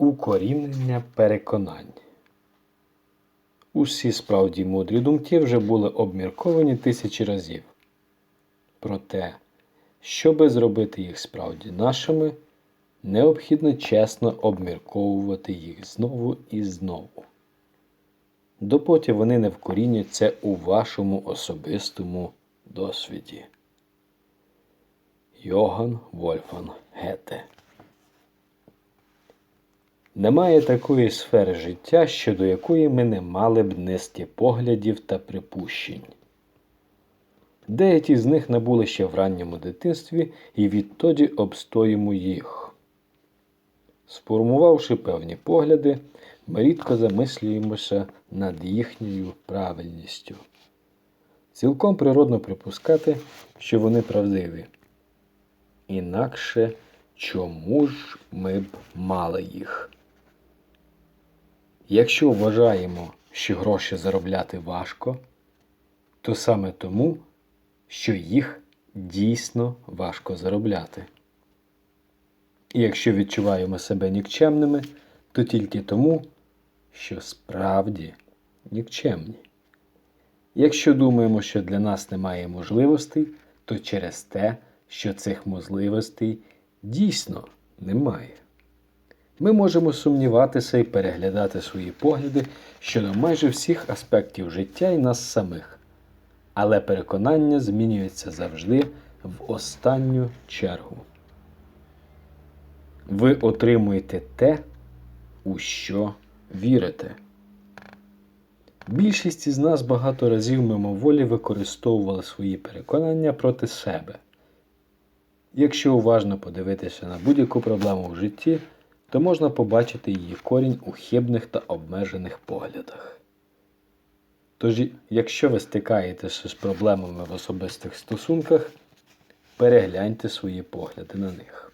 Укорінення переконань. Усі справді мудрі думки вже були обмірковані тисячі разів. Проте, щоби зробити їх справді нашими, необхідно чесно обмірковувати їх знову і знову. Допоки вони не вкоріняться у вашому особистому досвіді. Йоган Вольфан Гете Немає такої сфери життя, щодо якої ми не мали б нести поглядів та припущень. Деякі з них набули ще в ранньому дитинстві і відтоді обстоїмо їх. Сформувавши певні погляди, ми рідко замислюємося над їхньою правильністю. Цілком природно припускати, що вони правдиві. Інакше чому ж ми б мали їх? Якщо вважаємо, що гроші заробляти важко, то саме тому, що їх дійсно важко заробляти. І якщо відчуваємо себе нікчемними, то тільки тому, що справді нікчемні. Якщо думаємо, що для нас немає можливостей, то через те, що цих можливостей дійсно немає. Ми можемо сумніватися і переглядати свої погляди щодо майже всіх аспектів життя і нас самих, але переконання змінюється завжди в останню чергу. Ви отримуєте те, у що вірите. Більшість із нас багато разів мимоволі використовували свої переконання проти себе. Якщо уважно подивитися на будь-яку проблему в житті, то можна побачити її корінь у хибних та обмежених поглядах. Тож, якщо ви стикаєтеся з проблемами в особистих стосунках, перегляньте свої погляди на них.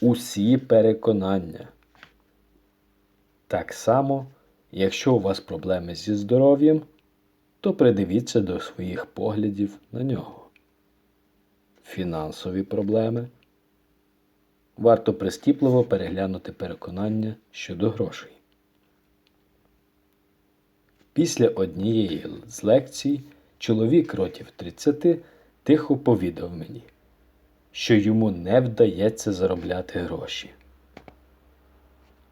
Усі переконання. Так само, якщо у вас проблеми зі здоров'ям, то придивіться до своїх поглядів на нього. Фінансові проблеми варто прискіпливо переглянути переконання щодо грошей. Після однієї з лекцій чоловік років 30 тихо повідав мені, що йому не вдається заробляти гроші.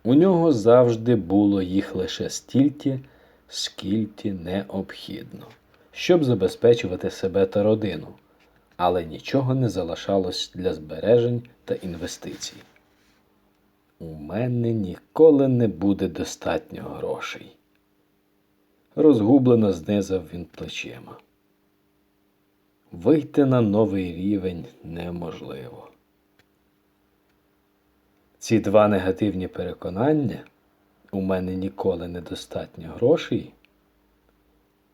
У нього завжди було їх лише стільки, скільки необхідно, щоб забезпечувати себе та родину але нічого не залишалось для збережень та інвестицій. У мене ніколи не буде достатньо грошей. Розгублено знизав він плечима. Вийти на новий рівень неможливо. Ці два негативні переконання у мене ніколи недостатньо грошей,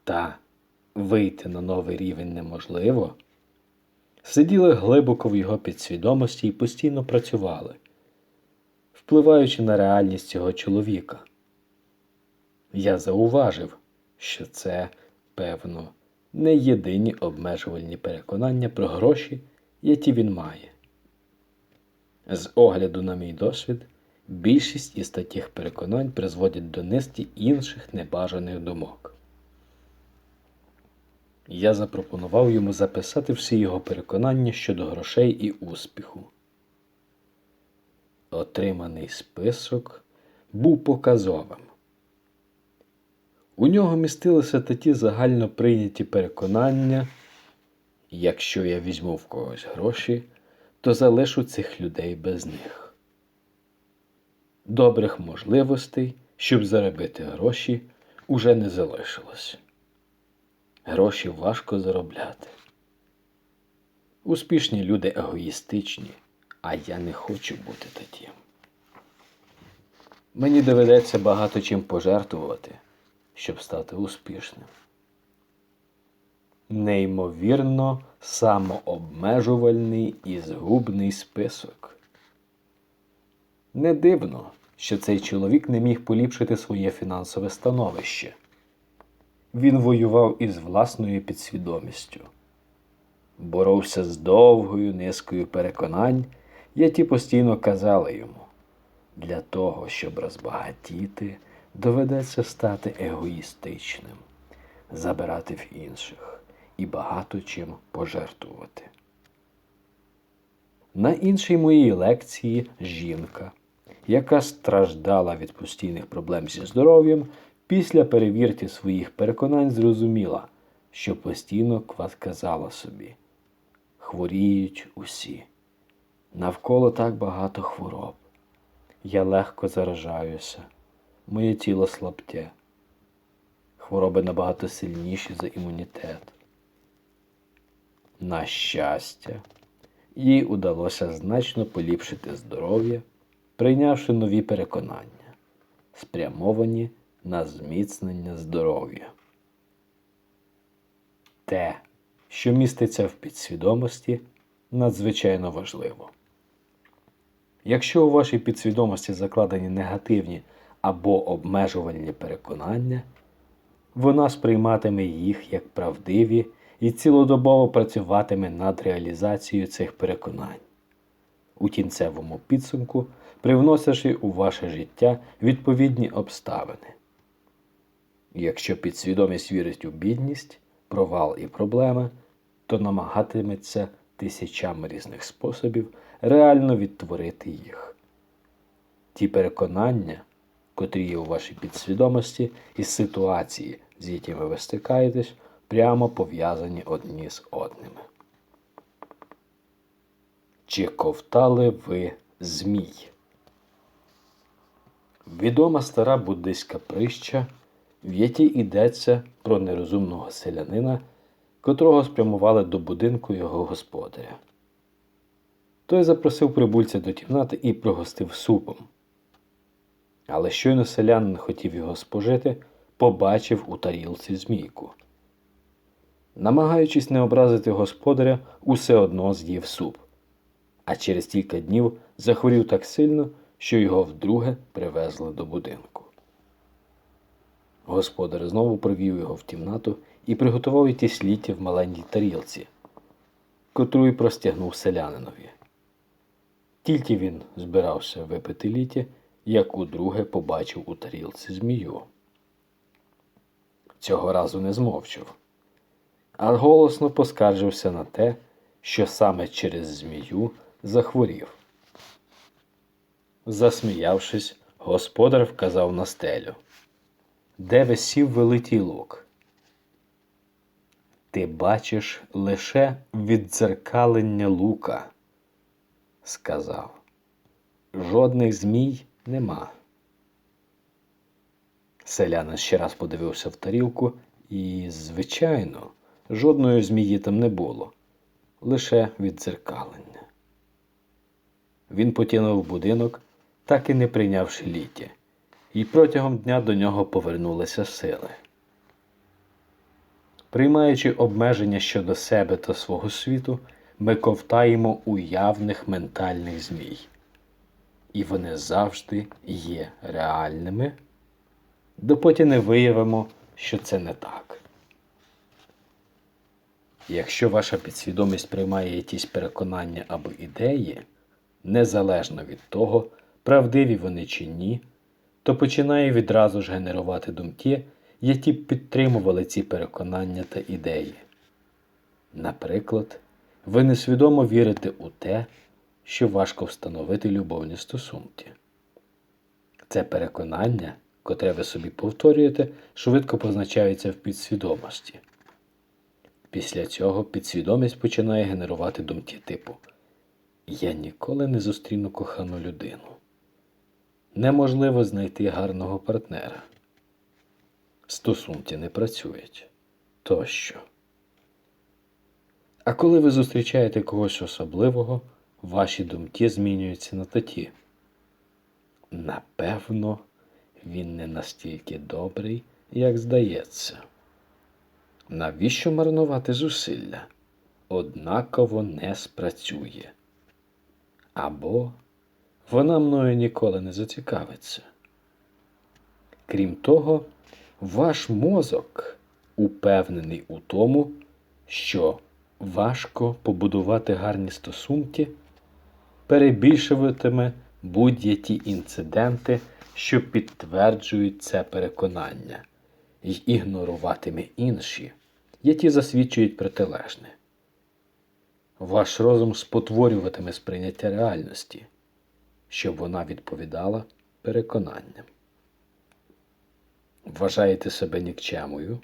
та вийти на новий рівень неможливо сиділи глибоко в його підсвідомості і постійно працювали, впливаючи на реальність цього чоловіка. Я зауважив, що це, певно, не єдині обмежувальні переконання про гроші, які він має. З огляду на мій досвід, більшість із таких переконань призводять до низки інших небажаних думок. Я запропонував йому записати всі його переконання щодо грошей і успіху. Отриманий список був показовим. У нього містилися такі загально прийняті переконання, якщо я візьму в когось гроші, то залишу цих людей без них. Добрих можливостей, щоб заробити гроші, уже не залишилось. Гроші важко заробляти. Успішні люди егоїстичні, а я не хочу бути таким. Мені доведеться багато чим пожертвувати, щоб стати успішним. Неймовірно самообмежувальний і згубний список. Не дивно, що цей чоловік не міг поліпшити своє фінансове становище він воював із власною підсвідомістю, боровся з довгою низкою переконань, які постійно казали йому Для того, щоб розбагатіти, доведеться стати егоїстичним, забирати в інших і багато чим пожертвувати. На іншій моїй лекції жінка, яка страждала від постійних проблем зі здоров'ям, після перевірки своїх переконань зрозуміла, що постійно казала собі: хворіють усі. Навколо так багато хвороб. Я легко заражаюся, моє тіло слабке. Хвороби набагато сильніші за імунітет. На щастя, їй удалося значно поліпшити здоров'я, прийнявши нові переконання, спрямовані на зміцнення здоров'я. Те, що міститься в підсвідомості, надзвичайно важливо. Якщо у вашій підсвідомості закладені негативні або обмежувальні переконання, вона сприйматиме їх як правдиві і цілодобово працюватиме над реалізацією цих переконань, у кінцевому підсумку привносячи у ваше життя відповідні обставини. Якщо підсвідомість вірить у бідність, провал і проблеми, то намагатиметься тисячами різних способів реально відтворити їх. Ті переконання, котрі є у вашій підсвідомості, і ситуації, з якими ви стикаєтесь, прямо пов'язані одні з одними. Чи ковтали ви змій? Відома стара буддийська прища, в якій йдеться про нерозумного селянина, котрого спрямували до будинку його господаря. Той запросив прибульця до кімнати і пригостив супом. Але щойно селянин хотів його спожити, побачив у тарілці змійку. Намагаючись не образити господаря, усе одно з'їв суп, а через кілька днів захворів так сильно, що його вдруге привезли до будинку. Господар знову привів його в кімнату і приготував якісь ліття в маленькій тарілці, котру й простягнув селянинові. Тільки він збирався випити ліття, як удруге побачив у тарілці змію. Цього разу не змовчав, а голосно поскаржився на те, що саме через змію захворів. Засміявшись, господар вказав на стелю, де висів великий лук. Ти бачиш лише віддзеркалення лука, сказав. Жодних змій нема. Селянин ще раз подивився в тарілку, і, звичайно, жодної змії там не було, лише віддзеркалення. Він потягнув будинок, так і не прийнявши ліття, і протягом дня до нього повернулися сили. Приймаючи обмеження щодо себе та свого світу, ми ковтаємо уявних ментальних змій. І вони завжди є реальними, допоки не виявимо, що це не так. Якщо ваша підсвідомість приймає якісь переконання або ідеї, незалежно від того, правдиві вони чи ні, то починає відразу ж генерувати думки, які б підтримували ці переконання та ідеї. Наприклад, ви несвідомо вірите у те, що важко встановити любовні стосунки. Це переконання, котре ви собі повторюєте, швидко позначається в підсвідомості. Після цього підсвідомість починає генерувати думки типу Я ніколи не зустріну кохану людину. Неможливо знайти гарного партнера. Стосунки не працюють тощо. А коли ви зустрічаєте когось особливого, ваші думки змінюються на такі. Напевно, він не настільки добрий, як здається. Навіщо марнувати зусилля? Однаково не спрацює. Або вона мною ніколи не зацікавиться. Крім того, ваш мозок упевнений у тому, що важко побудувати гарні стосунки, перебільшуватиме будь-які інциденти, що підтверджують це переконання, й ігноруватиме інші, які засвідчують протилежне. Ваш розум спотворюватиме сприйняття реальності, щоб вона відповідала переконанням. Вважаєте себе нікчемою?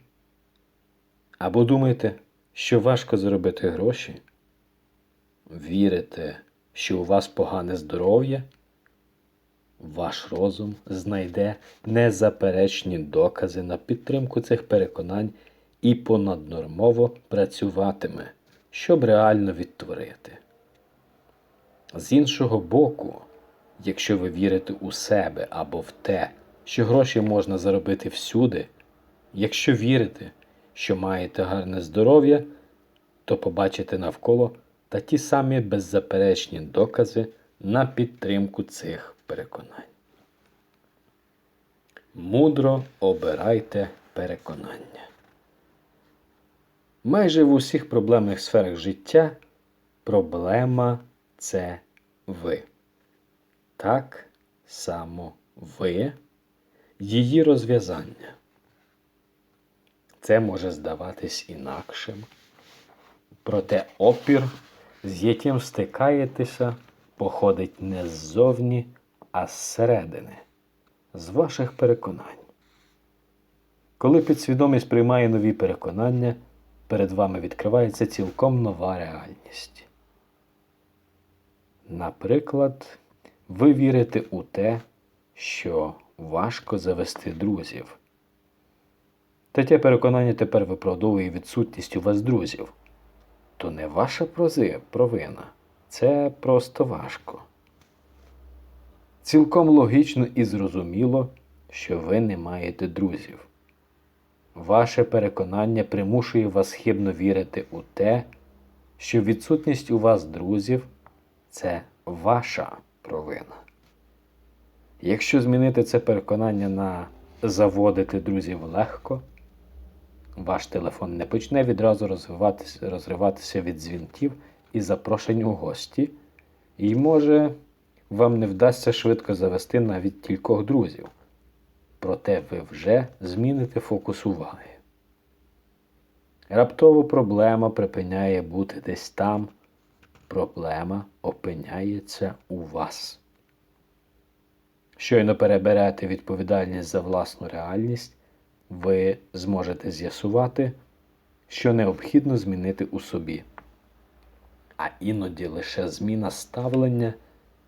Або думаєте, що важко заробити гроші? Вірите, що у вас погане здоров'я? Ваш розум знайде незаперечні докази на підтримку цих переконань і понаднормово працюватиме, щоб реально відтворити. З іншого боку, якщо ви вірите у себе або в те, що гроші можна заробити всюди, якщо вірите, що маєте гарне здоров'я, то побачите навколо та ті самі беззаперечні докази на підтримку цих переконань. Мудро обирайте переконання. Майже в усіх проблемних сферах життя проблема це ви. Так само ви, її розв'язання. Це може здаватись інакшим. Проте опір, з яким стикаєтеся, походить не ззовні, а зсередини, з ваших переконань. Коли підсвідомість приймає нові переконання, перед вами відкривається цілком нова реальність. Наприклад, ви вірите у те, що важко завести друзів. Таке переконання тепер виправдовує відсутність у вас друзів. То не ваша прози- провина, це просто важко. Цілком логічно і зрозуміло, що ви не маєте друзів. Ваше переконання примушує вас хибно вірити у те, що відсутність у вас друзів це ваша провина. Якщо змінити це переконання на заводити друзів легко, ваш телефон не почне відразу розриватися від дзвінків і запрошень у гості, і може вам не вдасться швидко завести навіть кількох друзів. Проте ви вже зміните фокус уваги. Раптово проблема припиняє бути десь там, проблема опиняється у вас. Щойно переберете відповідальність за власну реальність, ви зможете з'ясувати, що необхідно змінити у собі. А іноді лише зміна ставлення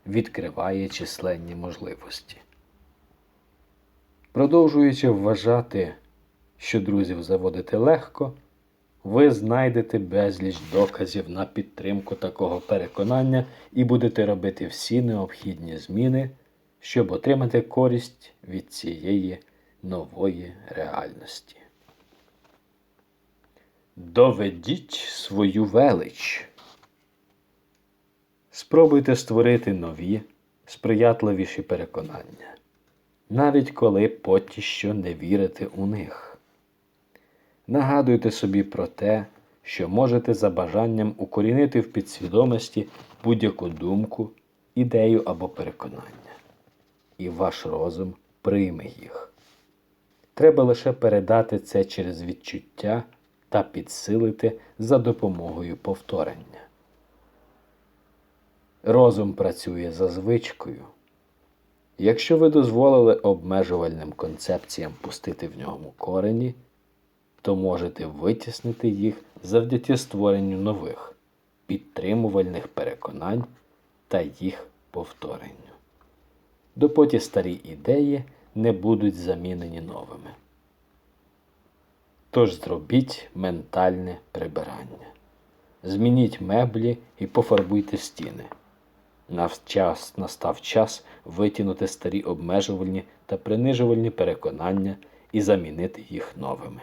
відкриває численні можливості. Продовжуючи вважати, що друзів заводити легко, ви знайдете безліч доказів на підтримку такого переконання і будете робити всі необхідні зміни, щоб отримати користь від цієї нової реальності. Доведіть свою велич. Спробуйте створити нові, сприятливіші переконання, навіть коли поки що не вірите у них. Нагадуйте собі про те, що можете за бажанням укорінити в підсвідомості будь-яку думку, ідею або переконання, і ваш розум прийме їх. Треба лише передати це через відчуття та підсилити за допомогою повторення. Розум працює за звичкою. Якщо ви дозволили обмежувальним концепціям пустити в ньому корені, то можете витіснити їх завдяки створенню нових, підтримувальних переконань та їх повторенню. Допоки старі ідеї не будуть замінені новими. Тож зробіть ментальне прибирання. Змініть меблі і пофарбуйте стіни. Навчас настав час витягнути старі обмежувальні та принижувальні переконання і замінити їх новими.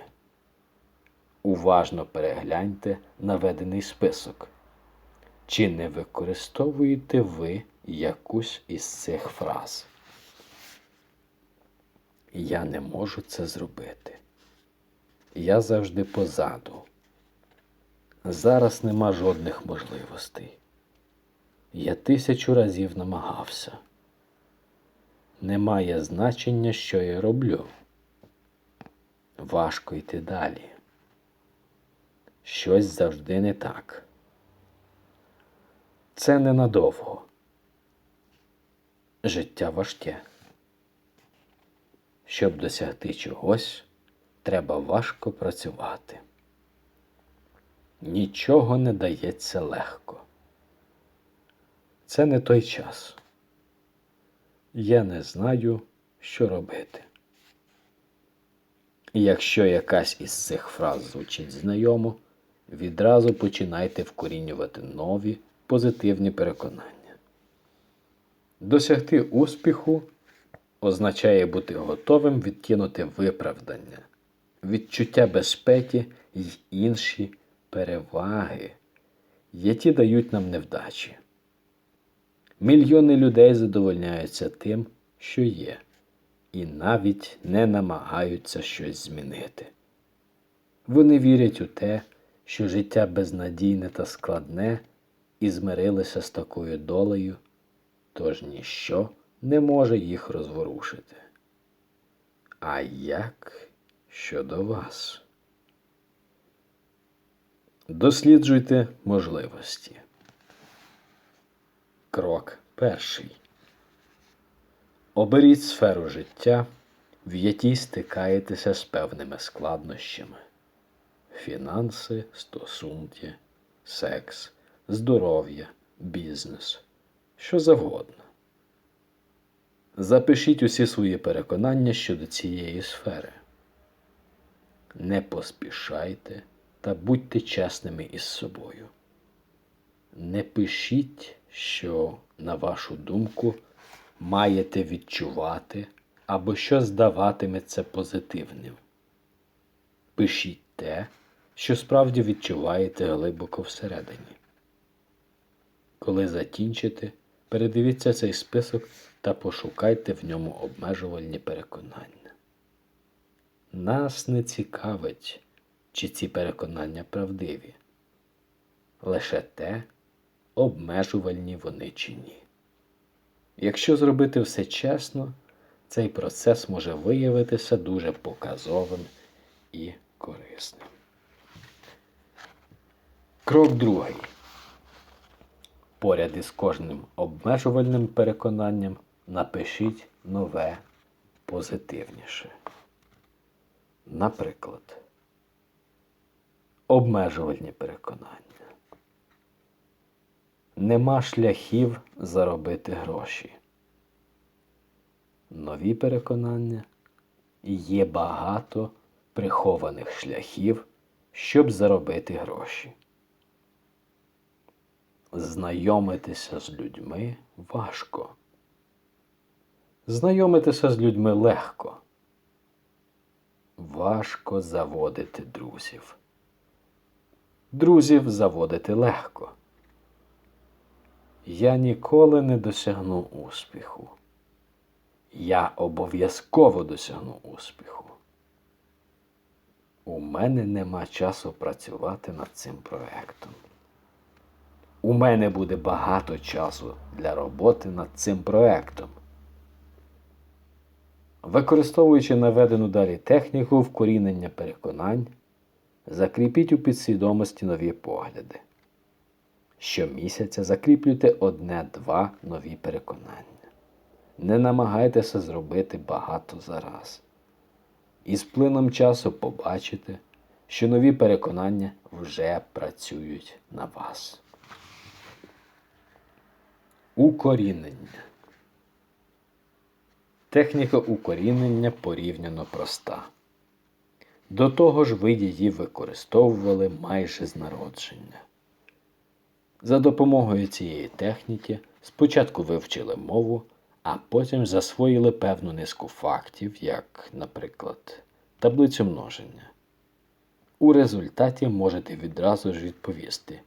Уважно перегляньте наведений список. Чи не використовуєте ви якусь із цих фраз? Я не можу це зробити. Я завжди позаду. Зараз нема жодних можливостей. Я тисячу разів намагався. не має значення, що я роблю. Важко йти далі. Щось завжди не так. Це ненадовго. Життя важке. Щоб досягти чогось, треба важко працювати. Нічого не дається легко. Це не той час. Я не знаю, що робити. І якщо якась із цих фраз звучить знайомо, відразу починайте вкорінювати нові позитивні переконання. Досягти успіху означає бути готовим відкинути виправдання, відчуття безпеки й інші переваги, які дають нам невдачі. Мільйони людей задовольняються тим, що є, і навіть не намагаються щось змінити. Вони вірять у те, що життя безнадійне та складне, і змирилися з такою долею, тож ніщо не може їх розворушити. А як щодо вас? Досліджуйте можливості. Крок перший. Оберіть сферу життя, в якій стикаєтеся з певними складнощами: фінанси, стосунки, секс, здоров'я, бізнес, що завгодно. Запишіть усі свої переконання щодо цієї сфери. Не поспішайте та будьте чесними із собою. Не пишіть, що, на вашу думку, маєте відчувати або що здаватиметься позитивним. Пишіть те, що справді відчуваєте глибоко всередині. Коли закінчите, передивіться цей список та пошукайте в ньому обмежувальні переконання. Нас не цікавить, чи ці переконання правдиві, лише те, обмежувальні вони чи ні. Якщо зробити все чесно, цей процес може виявитися дуже показовим і корисним. Крок другий. Поряд із кожним обмежувальним переконанням напишіть нове позитивніше. Наприклад, обмежувальні переконання. Нема шляхів заробити гроші. Нові переконання є багато прихованих шляхів, щоб заробити гроші. Знайомитися з людьми важко. Знайомитися з людьми легко. Важко заводити друзів. Друзів заводити легко. Я ніколи не досягну успіху. Я обов'язково досягну успіху. У мене нема часу працювати над цим проектом. У мене буде багато часу для роботи над цим проектом. Використовуючи наведену далі техніку вкорінення переконань, закріпіть у підсвідомості нові погляди. Щомісяця закріплюйте одне-два нові переконання. Не намагайтеся зробити багато зараз. І з плином часу побачите, що нові переконання вже працюють на вас. Укорінення. Техніка укорінення порівняно проста. До того ж, ви її використовували майже з народження. За допомогою цієї техніки спочатку вивчили мову, а потім засвоїли певну низку фактів, як, наприклад, таблицю множення. У результаті можете відразу ж відповісти,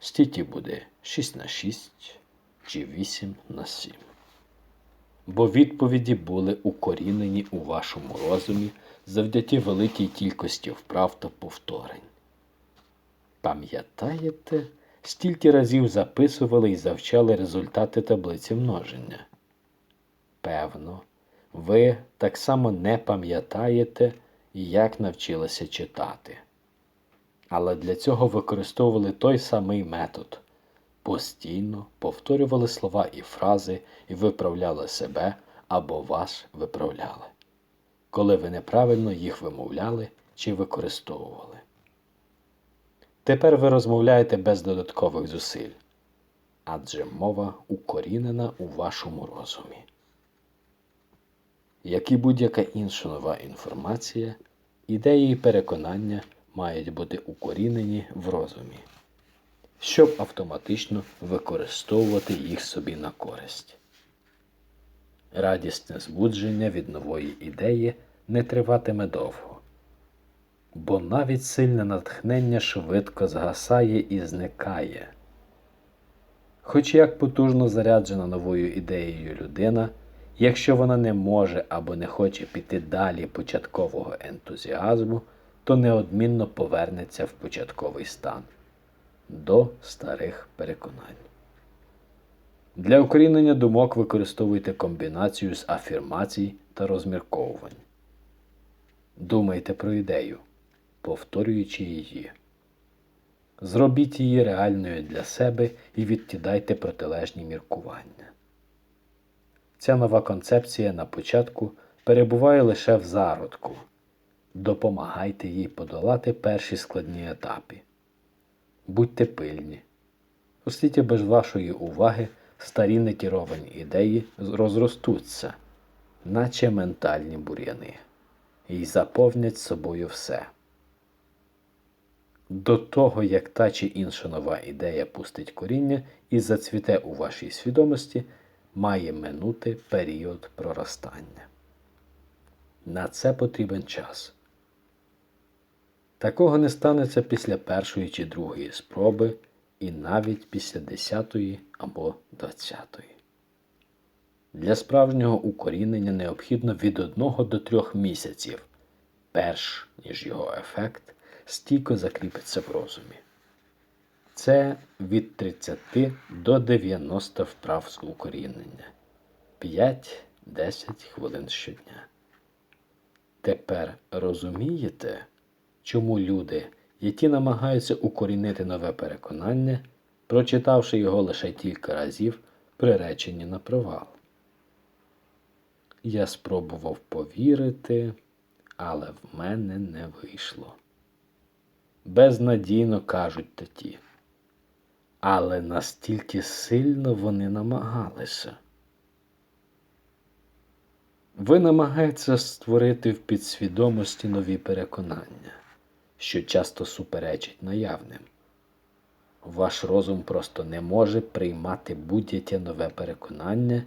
стільки буде 6 на 6 чи 8 на 7. Бо відповіді були укорінені у вашому розумі завдяки великій кількості вправ та повторень. Пам'ятаєте, стільки разів записували і завчали результати таблиці множення? Певно, Ви так само не пам'ятаєте, як навчилися читати. Але для цього використовували той самий метод. Постійно повторювали слова і фрази і виправляли себе або вас виправляли, коли ви неправильно їх вимовляли чи використовували. Тепер ви розмовляєте без додаткових зусиль, адже мова укорінена у вашому розумі. Як і будь-яка інша нова інформація, ідеї і переконання мають бути укорінені в розумі, щоб автоматично використовувати їх собі на користь. Радісне збудження від нової ідеї не триватиме довго, бо навіть сильне натхнення швидко згасає і зникає. Хоч як потужно заряджена новою ідеєю людина, якщо вона не може або не хоче піти далі початкового ентузіазму, то неодмінно повернеться в початковий стан до старих переконань. Для укорінення думок використовуйте комбінацію з афірмацій та розмірковувань. Думайте про ідею, повторюючи її. Зробіть її реальною для себе і відкидайте протилежні міркування. Ця нова концепція на початку перебуває лише в зародку. Допомагайте їй подолати перші складні етапи. Будьте пильні. Оскільки без вашої уваги старі некеровані ідеї розростуться, наче ментальні бур'яни, і заповнять собою все. До того, як та чи інша нова ідея пустить коріння і зацвіте у вашій свідомості, має минути період проростання. На це потрібен час. Такого не станеться після першої чи другої спроби, і навіть після десятої або двадцятої. Для справжнього укорінення необхідно від одного до трьох місяців, перш ніж його ефект стійко закріпиться в розумі. Це від 30 до 90 вправ з укорінення 5-10 хвилин щодня. Тепер розумієте, чому люди, які намагаються укорінити нове переконання, прочитавши його лише кілька разів, приречені на провал. Я спробував повірити, але в мене не вийшло. Безнадійно кажуть таті. Але настільки сильно вони намагалися. Ви намагаєтеся створити в підсвідомості нові переконання, що часто суперечать наявним. Ваш розум просто не може приймати будь-яке нове переконання,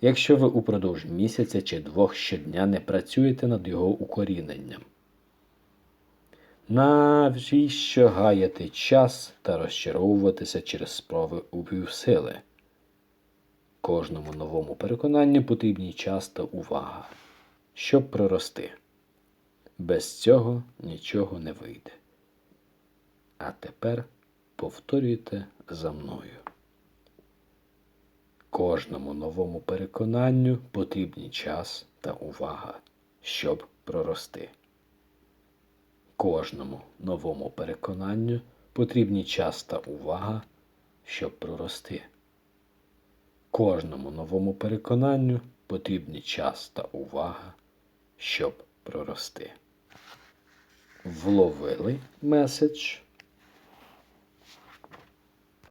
якщо ви упродовж місяця чи двох щодня не працюєте над його укоріненням. Навіщо гаяти час та розчаровуватися через спроби півсили? Кожному новому переконанню потрібні час та увага, щоб прорости. Без цього нічого не вийде. А тепер повторюйте за мною. Кожному новому переконанню потрібні час та увага, щоб прорости. Кожному новому переконанню потрібні час та увага, щоб прорости. Кожному новому переконанню потрібні час та увага, щоб прорости. Вловили меседж.